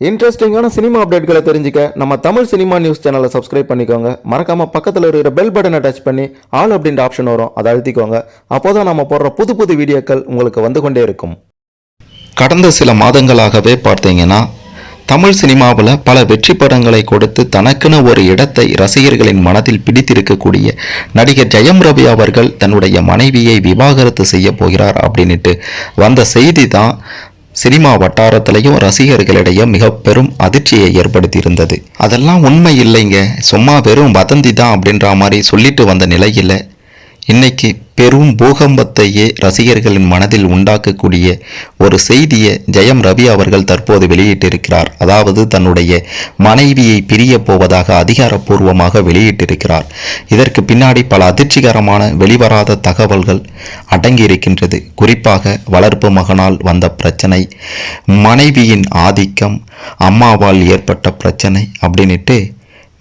இன்ட்ரெஸ்டிங்கான சினிமா அப்டேட்களை தெரிஞ்சுக்க நம்ம தமிழ் சினிமா நியூஸ் சேனலை சப்ஸ்கிரைப் பண்ணிக்கோங்க. மறக்காம பக்கத்தில் இருக்கிற பெல் பட்டனை டச் பண்ணி ஆல் அப்படின்ற ஆப்ஷன் வரும். அதை அழுத்திக்கோங்க. அப்போதான் நம்ம போடுற புது புது வீடியோக்கள் உங்களுக்கு வந்து கொண்டே இருக்கும். கடந்த சில மாதங்களாகவே பார்த்தீங்கன்னா தமிழ் சினிமாவில் பல வெற்றி படங்களை கொடுத்து தனக்குன்னு ஒரு இடத்தை ரசிகர்களின் மனதில் பிடித்திருக்கக்கூடிய நடிகர் ஜெயம் ரவி அவர்கள் தன்னுடைய மனைவியை விவாகரத்து செய்ய போகிறார் அப்படின்ட்டு வந்த செய்தி தான் சினிமா வட்டாரத்திலையும் ரசிகர்களிடையே மிக பெரும் அதிர்ச்சியை ஏற்படுத்தியிருந்தது. அதெல்லாம் உண்மை இல்லைங்க. சும்மா வெறும் வதந்தி தான் அப்படின்ற மாதிரி சொல்லிட்டு வந்த நிலையில் இன்னைக்கு பெரும் பூகம்பத்தையே ரசிகர்களின் மனதில் உண்டாக்கக்கூடிய ஒரு செய்தியை ஜெயம் ரவி அவர்கள் தற்போது வெளியிட்டிருக்கிறார். அதாவது தன்னுடைய மனைவியை பிரிய போவதாக அதிகாரப்பூர்வமாக வெளியிட்டிருக்கிறார். இதற்கு பின்னாடி பல அதிர்ச்சிகரமான வெளிவராத தகவல்கள் அடங்கியிருக்கின்றது. குறிப்பாக வளர்ப்பு மகனால் வந்த பிரச்சனை மனைவியின் ஆதிக்கம் அம்மாவால் ஏற்பட்ட பிரச்சனை அப்படின்ட்டு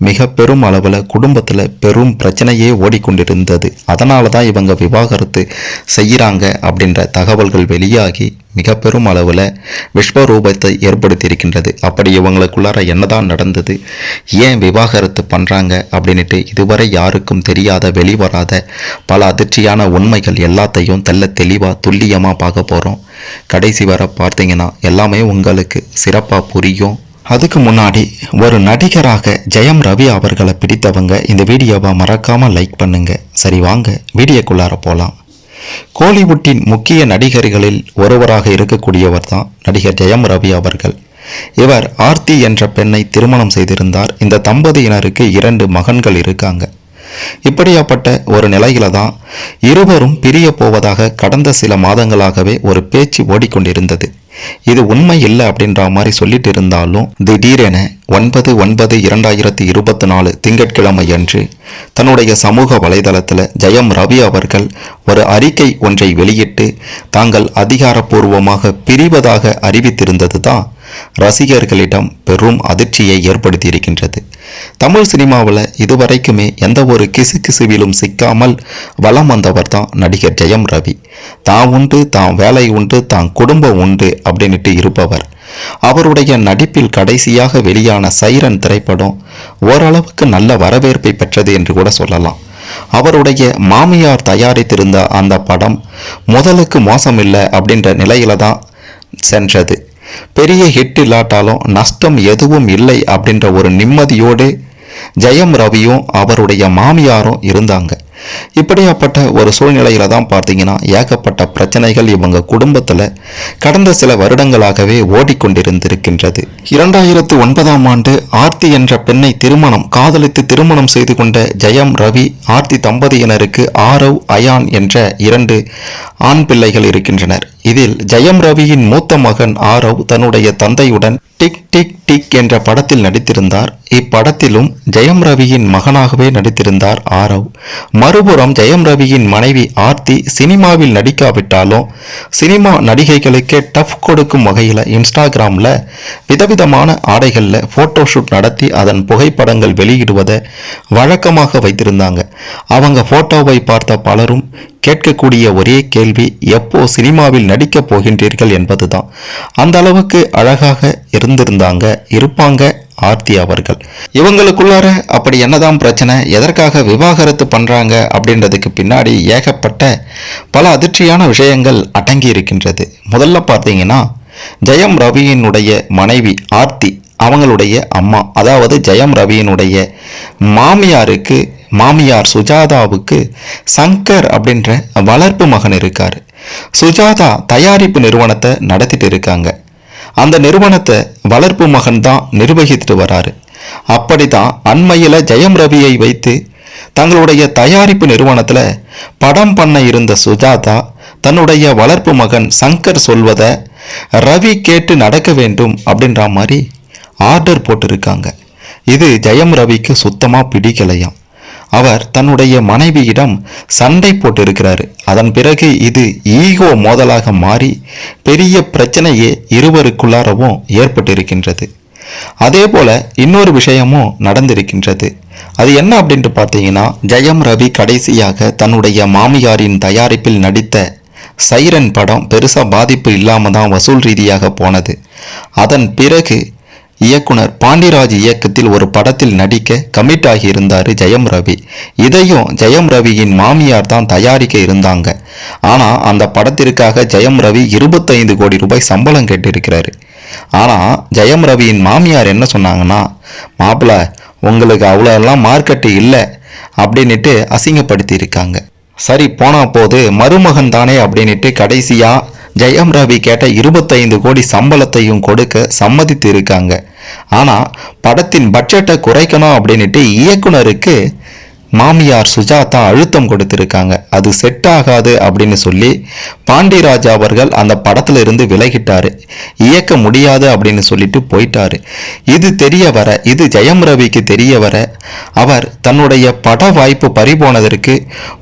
மிக பெரும் அளவில் குடும்பத்தில் பெரும் பிரச்சனையே ஓடிக்கொண்டிருந்தது. அதனால தான் இவங்க விவாகரத்து செய்கிறாங்க அப்படின்ற தகவல்கள் வெளியாகி மிக பெரும் அளவில் விஸ்வரூபத்தை ஏற்படுத்தியிருக்கின்றது. அப்படி இவங்களுக்குள்ளார என்னதான் நடந்தது? ஏன் விவாகரத்து பண்ணுறாங்க அப்படின்ட்டு இதுவரை யாருக்கும் தெரியாத வெளிவராத பல அதிர்ச்சியான உண்மைகள் எல்லாத்தையும் தெல்ல தெளிவாக துல்லியமாக பார்க்க போகிறோம் கடைசி வரை பார்த்தீங்கன்னா எல்லாமே உங்களுக்கு சிறப்பாக புரியும். அதுக்கு முன்னாடி ஒரு நடிகராக ஜெயம் ரவி அவர்களை பிடித்தவங்க இந்த வீடியோவை மறக்காமல் லைக் பண்ணுங்க. சரி வாங்க வீடியோக்குள்ளார போகலாம் கோலிவுட்டின் முக்கிய நடிகர்களில் ஒருவராக இருக்கக்கூடியவர் தான் நடிகர் ஜெயம் ரவி அவர்கள். இவர் ஆர்த்தி என்ற பெண்ணை திருமணம் செய்திருந்தார். இந்த தம்பதியினருக்கு இரண்டு மகன்கள் இருக்காங்க. இப்படியாப்பட்ட ஒரு நிலையில தான் இருவரும் பிரிய போவதாக கடந்த சில மாதங்களாகவே ஒரு பேச்சு ஓடிக்கொண்டிருந்தது. இது உண்மை இல்லை அப்படின்ற மாதிரி சொல்லிட்டு இருந்தாலும் திடீரென ஒன்பது ஒன்பது இரண்டாயிரத்தி இருபத்தி நாலு திங்கட்கிழமை அன்று தன்னுடைய சமூக வலைதளத்தில் ஜெயம் ரவி அவர்கள் ஒரு அறிக்கை ஒன்றை வெளியிட்டு தாங்கள் அதிகாரப்பூர்வமாக பிரிவதாக அறிவித்திருந்தது தான் ரசிகர்களிடம் பெரும் அதிர்ச்சியை ஏற்படுத்தியிருக்கின்றது. தமிழ் சினிமாவில் இதுவரைக்குமே எந்த ஒரு கிசுகிசுவிலும் சிக்காமல் வலம் வந்தவர் தான் நடிகர் ஜெயம் ரவி. தான் உண்டு தான் வேலை உண்டு தான் குடும்பம் உண்டு அப்படின்ட்டு இருப்பவர். அவருடைய நடிப்பில் கடைசியாக வெளியான சைரன் திரைப்படம் ஓரளவுக்கு நல்ல வரவேற்பை பெற்றது என்று கூட சொல்லலாம். அவருடைய மாமியார் தயாரித்திருந்த அந்த படம் முதலுக்கு மோசமில்லை அப்படின்ற நிலையில தான் சென்றது. பெரிய ஹிட் இல்லாட்டாலும் நஷ்டம் எதுவும் இல்லை அப்படின்ற ஒரு நிம்மதியோடு ஜெயம் ரவியும் அவருடைய மாமியாரும் இருந்தாங்க. இப்படியாப்பட்ட ஒரு சூழ்நிலையில தான் பார்த்தீங்கன்னா ஏகப்பட்ட பிரச்சனைகள் இவங்க குடும்பத்தில் கடந்த சில வருடங்களாகவே ஓடிக்கொண்டிருந்திருக்கின்றது. இரண்டாயிரத்து ஒன்பதாம் ஆண்டு ஆர்த்தி என்ற பெண்ணை திருமணம் காதலித்து திருமணம் செய்து கொண்ட ஜெயம் ரவி ஆர்த்தி தம்பதியினருக்கு ஆரவ் அயான் என்ற இரண்டு ஆண் பிள்ளைகள் இருக்கின்றனர். இதில் ஜெயம் ரவியின் மூத்த மகன் ஆரவ் தன்னுடைய தந்தையுடன் டிக் டிக் டிக் என்ற படத்தில் நடித்திருந்தார். இப்படத்திலும் ஜெயம் ரவியின் மகனாகவே நடித்திருந்தார் ஆரவ். மறுபுறம் ஜெயம் ரவியின் மனைவி ஆர்த்தி சினிமாவில் நடிக்காவிட்டாலும் சினிமா நடிகைகளுக்கே டஃப் கொடுக்கும் வகையில் இன்ஸ்டாகிராமில் விதவிதமான ஆடைகளில் ஃபோட்டோ ஷூட் நடத்தி அதன் புகைப்படங்கள் வெளியிடுவதை வழக்கமாக வைத்திருந்தாங்க. அவங்க ஃபோட்டோவை பார்த்த பலரும் கேட்கக்கூடிய ஒரே கேள்வி எப்போ சினிமாவில் நடிக்கப் போகின்றீர்கள் என்பதுதான். அந்த அளவுக்கு அழகாக இருந்த இருந்திருந்தாங்க இருப்பாங்க ஆர்த்தி அவர்கள். இவங்களுக்குள்ளார அப்படி என்னதான் பிரச்சனை எதற்காக விவாகரத்து பண்ணுறாங்க அப்படின்றதுக்கு பின்னாடி ஏகப்பட்ட பல அதிர்ச்சியான விஷயங்கள் அடங்கி இருக்கின்றது. முதல்ல பார்த்தீங்கன்னா ஜெயம் ரவியினுடைய மனைவி ஆர்த்தி அவங்களுடைய அம்மா. அதாவது ஜெயம் ரவியினுடைய மாமியாருக்கு மாமியார் சுஜாதாவுக்கு சங்கர் அப்படின்ற வளர்ப்பு மகன் இருக்கார். சுஜாதா தயாரிப்பு நிறுவனத்தை நடத்திட்டு இருக்காங்க. அந்த நிறுவனத்தை வளர்ப்பு மகன் தான் நிர்வகித்துட்டு வராரு. அப்படிதான் அண்மையில் ஜெயம் ரவியை வைத்து தங்களுடைய தயாரிப்பு நிறுவனத்தில் படம் பண்ண இருந்த சுஜாதா தன்னுடைய வளர்ப்பு மகன் சங்கர் சொல்வதை ரவி கேட்டு நடக்க வேண்டும் அப்படின்ற மாதிரி ஆர்டர் போட்டிருக்காங்க. இது ஜெயம் ரவிக்கு சுத்தமாக பிடிக்கலையாம். அவர் தன்னுடைய மனைவியிடம் சண்டை போட்டிருக்கிறாரு. அதன் பிறகு இது ஈகோ மோதலாக மாறி பெரிய பிரச்சனையே இருவருக்குள்ளாரவும் ஏற்பட்டிருக்கின்றது. அதே போல இன்னொரு விஷயமும் நடந்திருக்கின்றது. அது என்ன அப்படின்ட்டு பார்த்தீங்கன்னா ஜெயம் ரவி கடைசியாக தன்னுடைய மாமியாரின் தயாரிப்பில் நடித்த சைரன் படம் பெருசாக பாதிப்பு இல்லாமல் தான் வசூல் ரீதியாக போனது. அதன் பிறகு இயக்குனர் பாண்டிராஜ் இயக்கத்தில் ஒரு படத்தில் நடிக்க கமிட் ஆகியிருந்தார் ஜெயம் ரவி. இதையும் ஜெயம் ரவியின் மாமியார் தான் தயாரிக்க இருந்தாங்க. ஆனால் அந்த படத்திற்காக ஜெயம் ரவி இருபத்தைந்து கோடி ரூபாய் சம்பளம் கேட்டிருக்கிறாரு. ஆனால் ஜெயம் ரவியின் மாமியார் என்ன சொன்னாங்கன்னா மாப்பிள்ள உங்களுக்கு அவ்வளோ எல்லாம் மார்க்கெட்டு இல்லை அப்படின்னுட்டு அசிங்கப்படுத்தியிருக்காங்க. சரி போனால் போது மருமகன் தானே அப்படின்னுட்டு கடைசியாக ஜெயம் ரவி கேட்ட இருபத்தைந்து கோடி சம்பளத்தையும் கொடுக்க சம்மதித்து இருக்காங்க ஆனால் படத்தின் பட்ஜெட்டை குறைக்கணும் அப்படின்னுட்டு இயக்குனருக்கு மாமியார் சுஜாதா அழுத்தம் கொடுத்திருக்காங்க. அது செட் ஆகாது அப்படின்னு சொல்லி பாண்டிராஜா அவர்கள் அந்த படத்துல இருந்து விலகிட்டாரு. இயக்க முடியாது அப்படின்னு சொல்லிட்டு போயிட்டாரு. இது தெரிய வர இது ஜெயம் ரவிக்கு தெரிய வர அவர் தன்னுடைய பட வாய்ப்பு பறிபோனதற்கு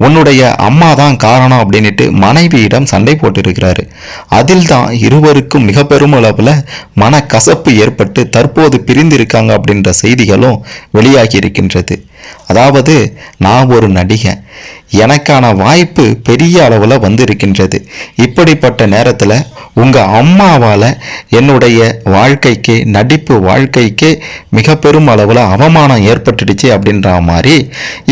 உன்னுடைய அம்மா தான் காரணம் அப்படின்னுட்டு மனைவியிடம் சண்டை போட்டிருக்கிறாரு. அதில் தான் இருவருக்கும் மிக பெருமளவில் மனக்கசப்பு ஏற்பட்டு தற்போது பிரிந்திருக்காங்க அப்படின்ற செய்திகளும் வெளியாகி இருக்கின்றது அதாவது நான் ஒரு நடிகன். எனக்கான வாய்ப்பு பெரிய அளவில் வந்திருக்கின்றது. இப்படிப்பட்ட நேரத்தில் உங்கள் அம்மாவால் என்னுடைய வாழ்க்கைக்கு நடிப்பு வாழ்க்கைக்கு மிக பெரும் அளவில் அவமானம் ஏற்பட்டுடுச்சு அப்படின்ற மாதிரி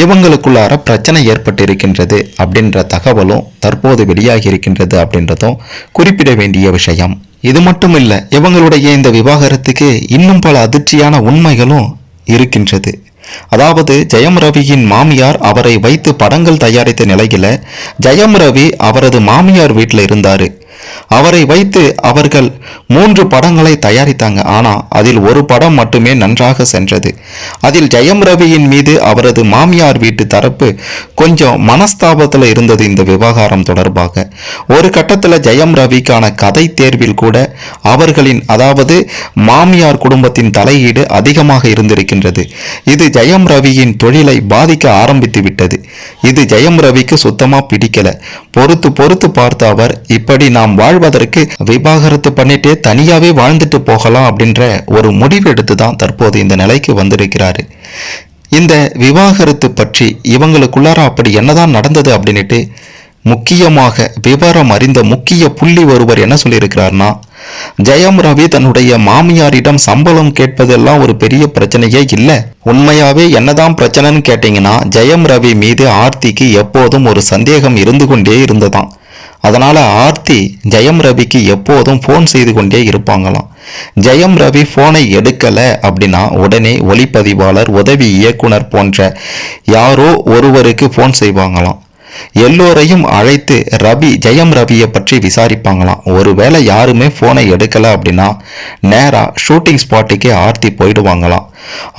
இவங்களுக்குள்ளார பிரச்சனை ஏற்பட்டிருக்கின்றது அப்படின்ற தகவலும் தற்போது வெளியாகி இருக்கின்றது அப்படின்றதும் குறிப்பிட வேண்டிய விஷயம். இது மட்டும் இல்லை இவங்களுடைய இந்த விவாகரத்துக்கு இன்னும் பல அதிர்ச்சியான உண்மைகளும் இருக்கின்றது. அதாவது ஜெயம் ரவியின் மாமியார் அவரை வைத்து படங்கள் தயாரித்த நிலையில ஜெயம் ரவி அவரது மாமியார் வீட்டில் இருந்தாரு. அவரை வைத்து அவர்கள் மூன்று படங்களை தயாரித்தாங்க. ஆனா அதில் ஒரு படம் மட்டுமே நன்றாக சென்றது. அதில் ஜெயம் ரவியின் மீது அவரது மாமியார் வீட்டு தரப்பு கொஞ்சம் மனஸ்தாபத்தில் இருந்தது இந்த விவகாரம் தொடர்பாக. ஒரு கட்டத்தில் ஜெயம் ரவிக்கான கதை தேர்வில் கூட அவர்களின் அதாவது மாமியார் குடும்பத்தின் தலையீடு அதிகமாக இருந்திருக்கின்றது. இது ஜெயம் ரவியின் தொழிலை பாதிக்க ஆரம்பித்து விட்டது. இது ஜெயம் ரவிக்கு சுத்தமாக பிடிக்கல. பொறுத்து பொறுத்து பார்த்த அவர் இப்படி நாம் வாழ்வதற்கு விவாகரத்து பண்ணிட்டே தனியாவே வாழ்ந்துட்டு போகலாம் அப்படின்ற ஒரு முடிவு எடுத்து தான் தற்போது இந்த நிலைக்கு வந்திருக்கிறாரு. இந்த விவாகரத்து பற்றி இவங்களுக்குள்ளார அப்படி என்னதான் நடந்தது அப்படின்னுட்டு முக்கியமாக விவரம் அறிந்த முக்கிய புள்ளி ஒருவர் என்ன சொல்லியிருக்கிறார்னா ஜெயம் ரவி தன்னுடைய மாமியாரிடம் சம்பளம் கேட்பதெல்லாம் ஒரு பெரிய பிரச்சனையே இல்லை. உண்மையாவே என்னதான் பிரச்சனைன்னு கேட்டீங்கன்னா ஜெயம் ரவி மீது ஆர்த்திக்கு எப்போதும் ஒரு சந்தேகம் இருந்து கொண்டே இருந்ததாம். அதனால் ஆர்த்தி ஜெயம் ரவிக்கு எப்போதும் ஃபோன் செய்து கொண்டே இருப்பாங்களாம். ஜெயம் ரவி ஃபோனை எடுக்கலை அப்படின்னா உடனே ஒளிப்பதிவாளர் உதவி இயக்குனர் போன்ற யாரோ ஒருவருக்கு ஃபோன் செய்வாங்களாம். எல்லோரையும் அழைத்து ரவி ஜெயம் ரவியை பற்றி விசாரிப்பாங்களாம். ஒருவேளை யாருமே ஃபோனை எடுக்கலை அப்படின்னா நேராக ஷூட்டிங் ஸ்பாட்டுக்கே ஆர்த்தி போயிடுவாங்களாம்.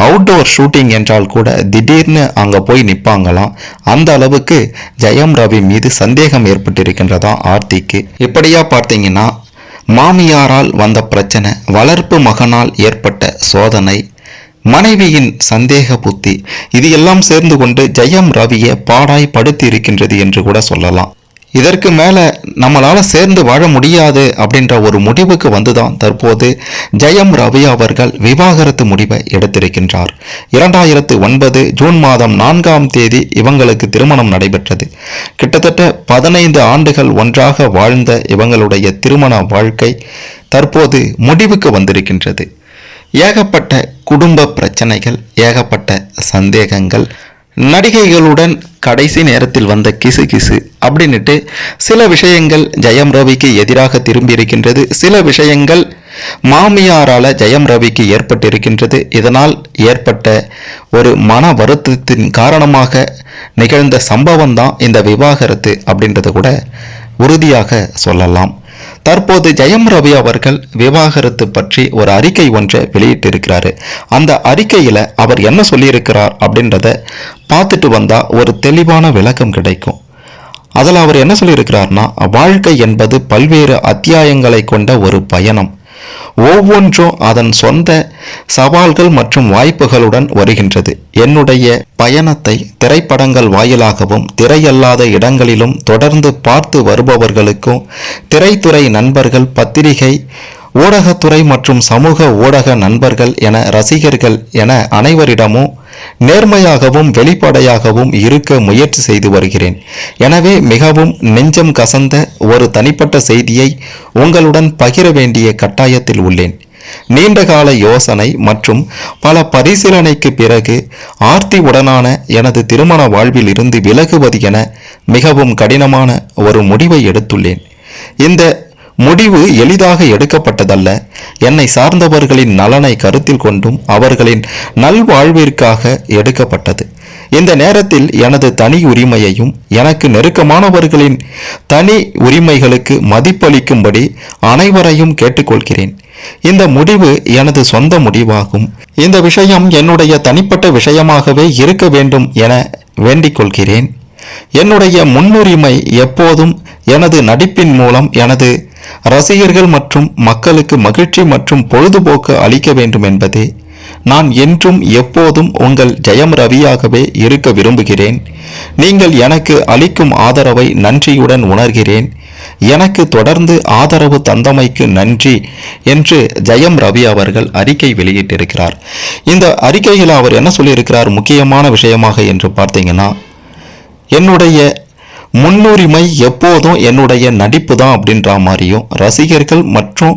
அவுட்டோர் ஷூட்டிங் என்றால் கூட திடீர்னு அங்கே போய் நிற்பாங்களாம் அந்த அளவுக்கு ஜெயம் ரவி மீது சந்தேகம் ஏற்பட்டிருக்கின்றதா ஆர்த்திக்கு? இப்படியா பார்த்தீங்கன்னா மாமியாரால் வந்த பிரச்சனை வளர்ப்பு மகனால் ஏற்பட்ட சோதனை மனைவியின் சந்தேக புத்தி. இது எல்லாம் சேர்ந்து கொண்டு ஜெயம் ரவியை பாடாய் படுத்தி இருக்கின்றது என்று கூட சொல்லலாம். இதற்கு மேல நம்மளால சேர்ந்து வாழ முடியாது அப்படின்ற ஒரு முடிவுக்கு வந்துதான் தற்போது ஜெயம் ரவி அவர்கள் விவாகரத்து முடிவை எடுத்திருக்கின்றார். இரண்டாயிரத்து ஒன்பது ஜூன் மாதம் நான்காம் தேதி இவங்களுக்கு திருமணம் நடைபெற்றது. கிட்டத்தட்ட பதினைந்து ஆண்டுகள் ஒன்றாக வாழ்ந்த இவங்களுடைய திருமண வாழ்க்கை தற்போது முடிவுக்கு வந்திருக்கின்றது. ஏகப்பட்ட குடும்ப பிரச்சனைகள் ஏகப்பட்ட சந்தேகங்கள் நடிகைகளுடன் கடைசி நேரத்தில் வந்த கிசு கிசு அப்படின்னுட்டு சில விஷயங்கள் ஜெயம் ரவிக்கு எதிராக திரும்பி இருக்கின்றது சில விஷயங்கள் மாமியாரால் ஜெயம் ரவிக்கு ஏற்பட்டிருக்கின்றது. இதனால் ஏற்பட்ட ஒரு மன வருத்தத்தின் காரணமாக நிகழ்ந்த சம்பவம் தான் இந்த விவாகரத்து அப்படின்றத கூட உறுதியாக சொல்லலாம். தற்போது ஜெயம் ரவி அவர்கள் விவாகரத்து பற்றி ஒரு அறிக்கை ஒன்றை வெளியிட்டிருக்கிறாரு. அந்த அறிக்கையில அவர் என்ன சொல்லியிருக்கிறார் அப்படின்றத பார்த்துட்டு வந்தா ஒரு தெளிவான விளக்கம் கிடைக்கும். அதில் அவர் என்ன சொல்லியிருக்கிறார்னா வாழ்க்கை என்பது பல்வேறு அத்தியாயங்களை கொண்ட ஒரு பயணம். ஒவ்வொன்றும் அதன் சொந்த சவால்கள் மற்றும் வாய்ப்புகளுடன் வருகின்றது. என்னுடைய பயணத்தை திரைப்படங்கள் வாயிலாகவும் திரையல்லாத இடங்களிலும் தொடர்ந்து பார்த்து வருபவர்களுக்கும் திரைத்துறை நண்பர்கள் பத்திரிகை ஊடகத்துறை மற்றும் சமூக ஊடக நண்பர்கள் என ரசிகர்கள் என அனைவரிடமும் நேர்மையாகவும் வெளிப்படையாகவும் இருக்க முயற்சி செய்து வருகிறேன். எனவே மிகவும் நெஞ்சம் கசந்த ஒரு தனிப்பட்ட செய்தியை உங்களுடன் பகிர வேண்டிய கட்டாயத்தில் உள்ளேன். நீண்டகால யோசனை மற்றும் பல பரிசீலனைக்கு பிறகு ஆர்த்தி உடனான எனது திருமண வாழ்வில் இருந்து விலகுவது என மிகவும் கடினமான ஒரு முடிவை எடுத்துள்ளேன். இந்த முடிவு எளிதாக எடுக்கப்பட்டதல்ல. என்னை சார்ந்தவர்களின் நலனை கருத்தில் கொண்டும் அவர்களின் நல்வாழ்விற்காக எடுக்கப்பட்டது. இந்த நேரத்தில் எனது தனி உரிமையையும் எனக்கு நெருக்கமானவர்களின் தனி உரிமைகளுக்கு மதிப்பளிக்கும்படி அனைவரையும் கேட்டுக்கொள்கிறேன். இந்த முடிவு எனது சொந்த முடிவாகும். இந்த விஷயம் என்னுடைய தனிப்பட்ட விஷயமாகவே இருக்க வேண்டும் என வேண்டிக் கொள்கிறேன் என்னுடைய முன்னுரிமை எப்போதும் எனது நடிப்பின் மூலம் எனது ரசிகர்கள் மற்றும் மக்களுக்கு மகிழ்ச்சி மற்றும் பொழுதுபோக்கு அளிக்க வேண்டும் என்பதே. நான் என்றும் எப்போதும் உங்கள் ஜெயம் ரவியாகவே இருக்க விரும்புகிறேன். நீங்கள் எனக்கு அளிக்கும் ஆதரவை நன்றியுடன் உணர்கிறேன். எனக்கு தொடர்ந்து ஆதரவு தந்தமைக்கு நன்றி என்று ஜெயம் ரவி அவர்கள் அறிக்கை வெளியிட்டிருக்கிறார். இந்த அறிக்கையில் அவர் என்ன சொல்லியிருக்கிறார் முக்கியமான விஷயமாக என்று பார்த்தீங்கன்னா என்னுடைய முன்னுரிமை எப்போதும் என்னுடைய நடிப்பு தான் அப்படின்ற மாதிரியும் ரசிகர்கள் மற்றும்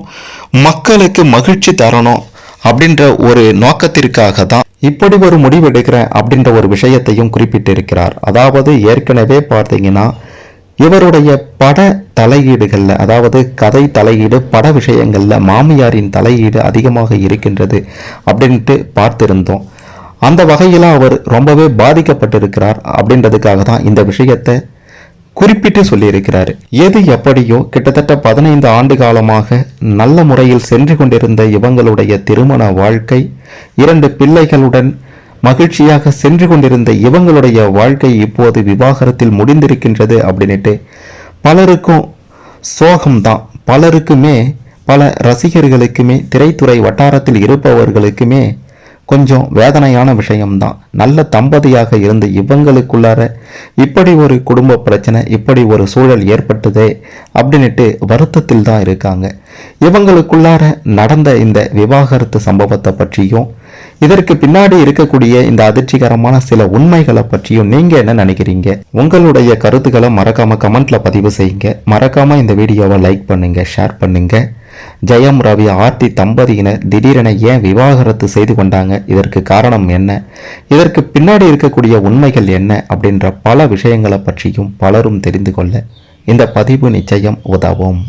மக்களுக்கு மகிழ்ச்சி தரணும் அப்படின்ற ஒரு நோக்கத்திற்காக தான் இப்படி ஒரு முடிவு எடுக்கிறேன் அப்படின்ற ஒரு விஷயத்தையும் குறிப்பிட்டிருக்கிறார். அதாவது ஏற்கனவே பார்த்தீங்கன்னா இவருடைய பட தலையீடுகளில் அதாவது கதை தலையீடு பட விஷயங்களில் மாமியாரின் தலையீடு அதிகமாக இருக்கின்றது அப்படின்ட்டு பார்த்திருந்தோம். அந்த வகையில் அவர் ரொம்பவே பாதிக்கப்பட்டிருக்கிறார் அப்படின்றதுக்காக தான் இந்த விஷயத்தை குறிப்பிட்டு சொல்லியிருக்கிறார். எது எப்படியோ கிட்டத்தட்ட பதினைந்து ஆண்டு காலமாக நல்ல முறையில் சென்று கொண்டிருந்த இவங்களுடைய திருமண வாழ்க்கை இரண்டு பிள்ளைகளுடன் மகிழ்ச்சியாக சென்று கொண்டிருந்த இவங்களுடைய வாழ்க்கை இப்போது விவாகரத்தில் முடிந்திருக்கின்றது அப்படின்ட்டு பலருக்கும் சோகம்தான். பலருக்குமே பல ரசிகர்களுக்குமே திரைத்துறை வட்டாரத்தில் இருப்பவர்களுக்குமே கொஞ்சம் வேதனையான விஷயம்தான். நல்ல தம்பதியாக இருந்த இவங்களுக்குள்ளார இப்படி ஒரு குடும்ப பிரச்சனை இப்படி ஒரு சூழல் ஏற்பட்டதே அப்படின்னுட்டு வருத்தத்தில் தான் இருக்காங்க. இவங்களுக்குள்ளார நடந்த இந்த விவாகரத்து சம்பவத்தை பற்றியும் இதற்கு பின்னாடி இருக்கக்கூடிய இந்த அதிர்ச்சிகரமான சில உண்மைகளை பற்றியும் நீங்க என்ன நினைக்கிறீங்க? உங்களுடைய கருத்துக்களை மறக்காம கமெண்ட்ல பதிவு செய்யுங்க. மறக்காம இந்த வீடியோவை லைக் பண்ணுங்க ஷேர் பண்ணுங்க. ஜெயம் ரவி ஆர்த்தி தம்பதியினர் திடீரென ஏன் விவாகரத்து செய்து கொண்டாங்க? இதற்கு காரணம் என்ன? இதற்கு பின்னாடி இருக்கக்கூடிய உண்மைகள் என்ன? அப்படின்ற பல விஷயங்களை பற்றியும் பலரும் தெரிந்து கொள்ள இந்த பதிவு நிச்சயம் உதவும்.